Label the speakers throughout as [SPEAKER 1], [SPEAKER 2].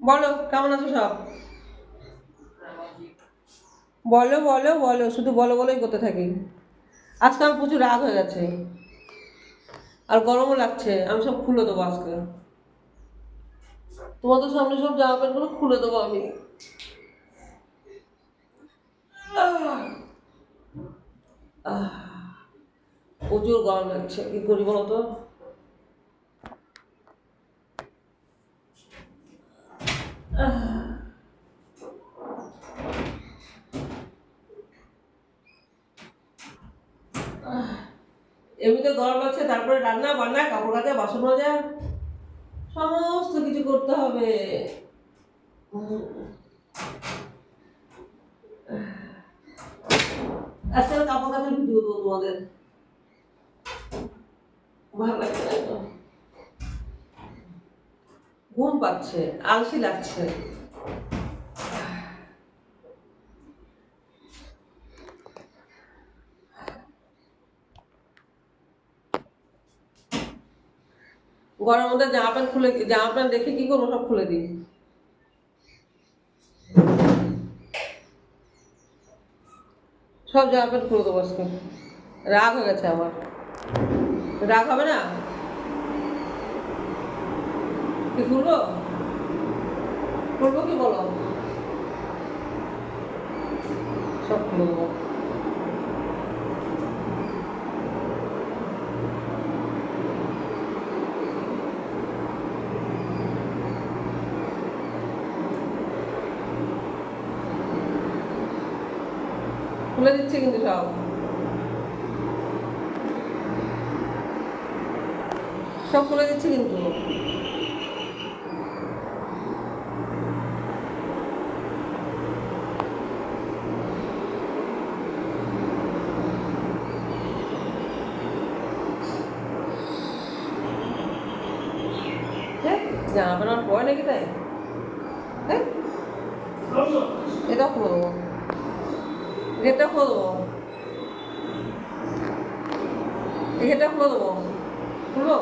[SPEAKER 1] বলো, কেমন আছো সব? বলো বলো বলো, শুধু বলো, বলোই করতে থাকি। আজকে আমার প্রচুর রাগ হয়ে গেছে। আর গরমও লাগছে, আমি সব খুলে দেবো আজকে। তোমাদের সামনে সব জামা প্যান্টগুলো খুলে দেবো আমি! প্রচুর গরম লাগছে, কি করি বলো তো? এমনিতে গরম লাগছে, তারপরে রান্না বান্না, কাপড় কাচা, বাসন মাজা, সমস্ত কিছু করতে হবে। আজকে কাপড় কাচার ভিডিও দেবো তোমাদের। ভালো লাগছে ঘুম পাচ্ছে, আলসি লাগছে। ঘরের মধ্যে জামা প্যান্ট খুলে জামা প্যান্ট দেখে কি করব সব খুলে দিই। সব জামা প্যান্ট খুলে দেবো আজকে। রাগ হয়ে গেছে আমার। রাগ হবে না? কি খুলবো? খুলবো কি বলো? সব খুলে দেবো। খুলে দিচ্ছে কিন্তু সব। সব খুলে দিচ্ছে কিন্তু। হ্যাঁ জামা প্যান্ট আমার পরে নাকি তাই? হ্যাঁ এটাও খুলে দেবো। গেটটা খুলে দেবো এই গেটটা খুলে দেবো খুলবো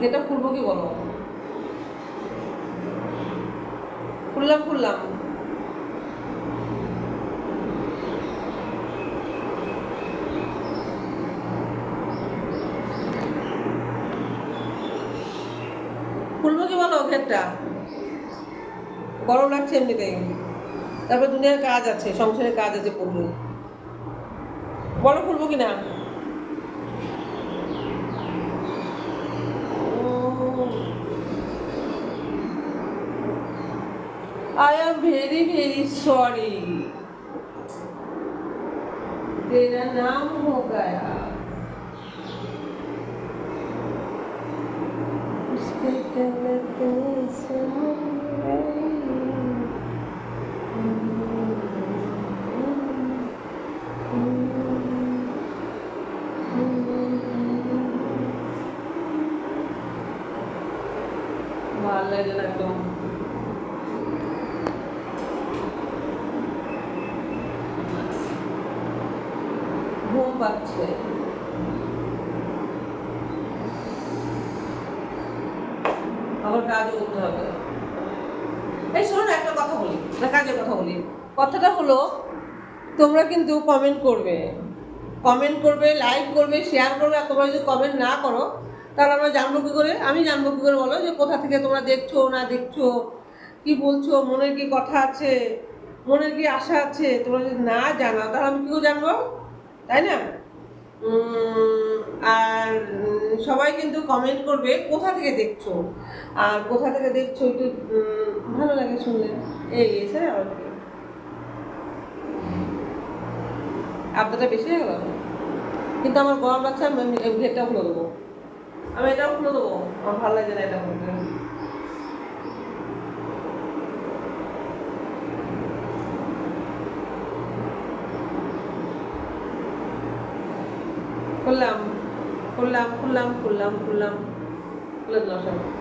[SPEAKER 1] গেটটা খুলবো কি বলো খুললাম খুললাম খুলবো কি বলো গেটটা গরম লাগছে এমনিতেই তারপর দুনিয়ার কাজ আছে সংসারের কাজ আছে প্রচুর বলো খুলবো কি না I am very very sorry. तेरा नाम हो गया उसके गलत ঘুম পাচ্ছে আবার কাজও করতে হবে এই শোনো একটা কথা বলি না কাজের কথা বলি। কথাটা হলো, তোমরা কিন্তু কমেন্ট করবে। কমেন্ট করবে লাইক করবে শেয়ার করবে, আর তোমরা যদি কমেন্ট না করো তাহলে আমরা জানব কী করে? আমি জানব কী করে বলো? যে কোথা থেকে তোমরা দেখছ, না দেখছ? কি বলছো? মনের কি কথা আছে? মনের কি আশা আছে? তোমরা যদি না জানাও, তাহলে আমি কী করে জানব? তাই না? আর সবাই কিন্তু কমেন্ট করবে, কোথা থেকে দেখছ? আর কোথা থেকে দেখছ একটু ভালো লাগে শুনলে। এই এসে আর কি বেশি হয়ে গেল? কিন্তু আমার গরম লাগছে আমি গেটটা খুলে দেবো। আমি এটাও খুলে দেবো। আমার ভালো লাগে না এটা করতে খুললাম খুললাম খুললাম খুললাম খুললাম। খুলে দিলাম সব।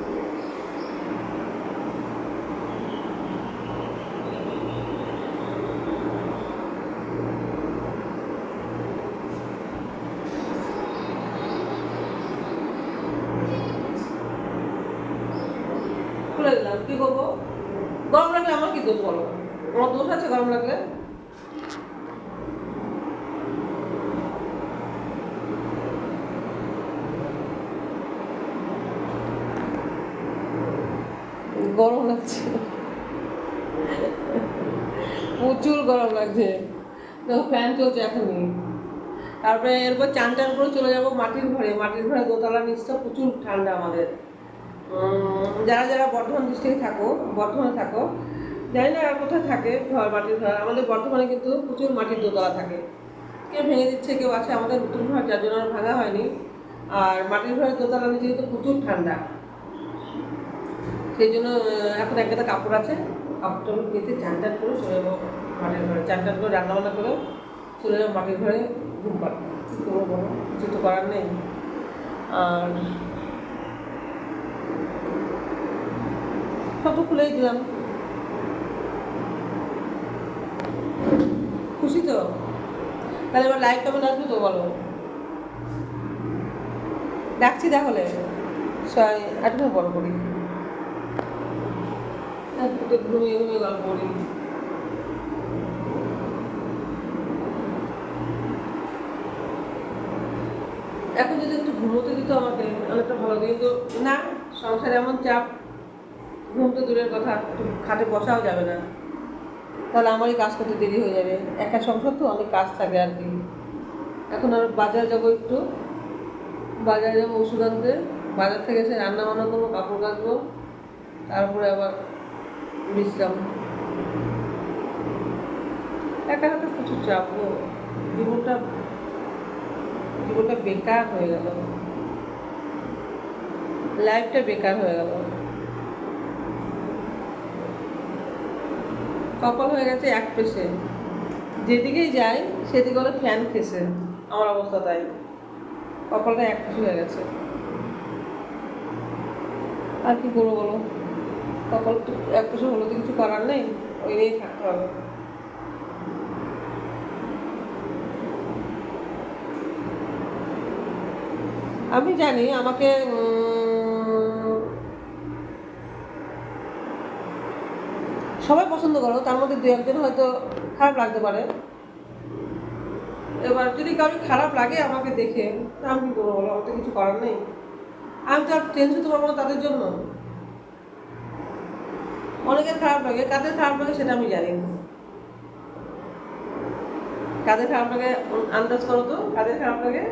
[SPEAKER 1] কি করব? গরম লাগলে আমার কি দোষ বলো? আমার দোষ আছে গরম লাগলে? গরম লাগছে। প্রচুর গরম লাগছে। দেখো ফ্যান চলছে এখনই। তারপরে এরপর চান টান করে চলে যাব মাটির ঘরে। মাটির ঘরে দোতলা নিচটা প্রচুর ঠান্ডা আমাদের। যারা যারা বর্ধমান ডিস্ট্রিক্টে থাকো, বর্ধমানে থাকো, জানি না কোথায় থাকে ঘর, মাটির ঘর, আমাদের বর্ধমানে কিন্তু প্রচুর মাটির দোতলা থাকে। কেউ ভেঙে দিচ্ছে, কেউ আছে আমাদের নতুন ঘর, যার জন্য ভাঙা হয়নি। আর মাটির ঘরের দোতলা নিচে কিন্তু প্রচুর ঠান্ডা। সেই জন্য এখন একটা কাপড় আছে, কাপড়টা পেতে চান টান করে চলে যাব মাটির ঘরে। চান টান করে, রান্নাবান্না করে চলে যাব মাটির ঘরে, ঘুম বলো কিছু তো করার নেই। আর তো খুলেই দিলাম। খুশি তো? তাহলে এবার লাইভ কেমন আসবে তো বলো। ডাকছি তাহলে। ছয় বড় করি। ঘুমিয়ে ঘুমিয়ে গল্প করি। এখন যদি একটু ঘুমোতে দিত আমাকে, অনেকটা ভালো। কিন্তু না, সংসারে এমন চাপ। ঘুম তো দূরের কথা খাটে বসাও যাবে না। তাহলে আমারই কাজ করতে দেরি হয়ে যাবে। একা সংসার তো, অনেক কাজ থাকে আর কি। এখন আর বাজার যাব একটু। বাজারে যাব ওষুধ আনতে। বাজার থেকে এসে রান্না বান্না করব, কাপড় কাচবো। তারপরে আবার বিশ্রাম। একা হাতে প্রচুর চাপ। জীবনটা জীবনটা বেকার হয়ে গেল। লাইফটা বেকার হয়ে গেল। কপাল হয়ে গেছে এক পেশে। যেদিকেই যাই, সেদিকে হলো ফ্যান খেসে আমার অবস্থা তাই। কপালটা এক পেশে হয়ে গেছে। আর কি করব বলো? কপাল এক পেশে হলো তো কিছু করার নেই, ওই নিয়েই থাকতে হবে। আমি জানি আমাকে সবাই পছন্দ করো, তার মধ্যে দু একজন হয়তো খারাপ লাগতে পারে। এবার যদি কারোর খারাপ লাগে আমাকে দেখে, তা আমি কি করব বলো? আমার তো কিছু করার নেই। আমি তো আর টেনশন তো পাবো না তাদের জন্য। অনেকের খারাপ লাগে, কাদের খারাপ লাগে সেটা আমি জানি না। কাদের খারাপ লাগে আন্দাজ করো তো, কাদের খারাপ লাগে?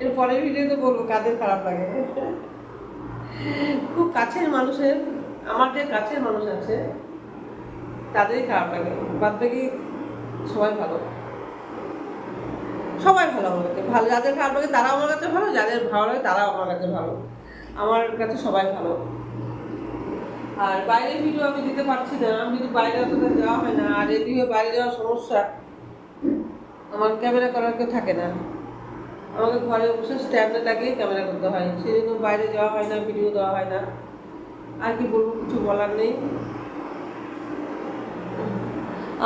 [SPEAKER 1] এর পরের ভিডিওতে বলব কাদের খারাপ লাগে। খুব কাছের মানুষের, আমার যে কাছের মানুষ আছে তাদেরই খারাপ লাগে। বাদ বাকি সবাই ভালো। সবাই ভালো আমার কাছে। ভালো, যাদের খারাপ লাগে তারা আমার কাছে ভালো, যাদের ভালো লাগে তারাও আমার কাছে ভালো। আমার কাছে সবাই ভালো। আর বাইরের ভিডিও আমি দিতে পারছি না। আমি যদি বাইরে অতটা যাওয়া হয় না, আর এদিকে বাইরে যাওয়ার সমস্যা, আমার ক্যামেরা করার কেউ থাকে না। আমাকে ঘরে বসে স্ট্যান্ডে লাগিয়ে ক্যামেরা করতে হয়। সেই জন্য বাইরে যাওয়া হয় না ভিডিও দেওয়া হয় না। আর কি বলব, কিছু বলার নেই।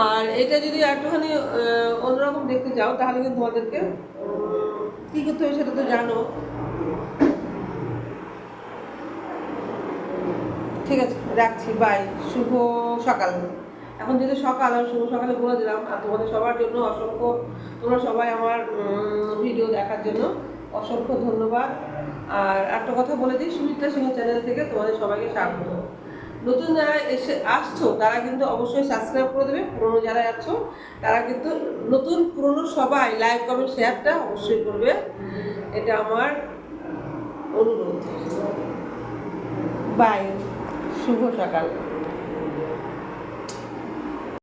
[SPEAKER 1] আর এটা যদি একটুখানি অন্যরকম দেখতে চাও তাহলে কিন্তু তোমাদেরকে কী করতে হবে সেটা তো জানো। ঠিক আছে, রাখছি বাই শুভ সকাল। এখন যেহেতু সকাল, আমি শুভ সকালে বলে দিলাম, আর তোমাদের সবার জন্য অসংখ্য, তোমরা সবাই আমার ভিডিও দেখার জন্য অসংখ্য ধন্যবাদ। আর একটা কথা বলে দিই, সুমিত্রা সিংহ চ্যানেল থেকে তোমাদের সবাইকে স্বাগত। নতুন যারা এসে আসছো, তারা কিন্তু অবশ্যই সাবস্ক্রাইব করে দেবে। পুরনো যারা আছো, তারা কিন্তু নতুন পুরনো সবাই লাইক কমেন্ট শেয়ারটা অবশ্যই করবে। এটা আমার অনুরোধ। বাই শুভ সকাল।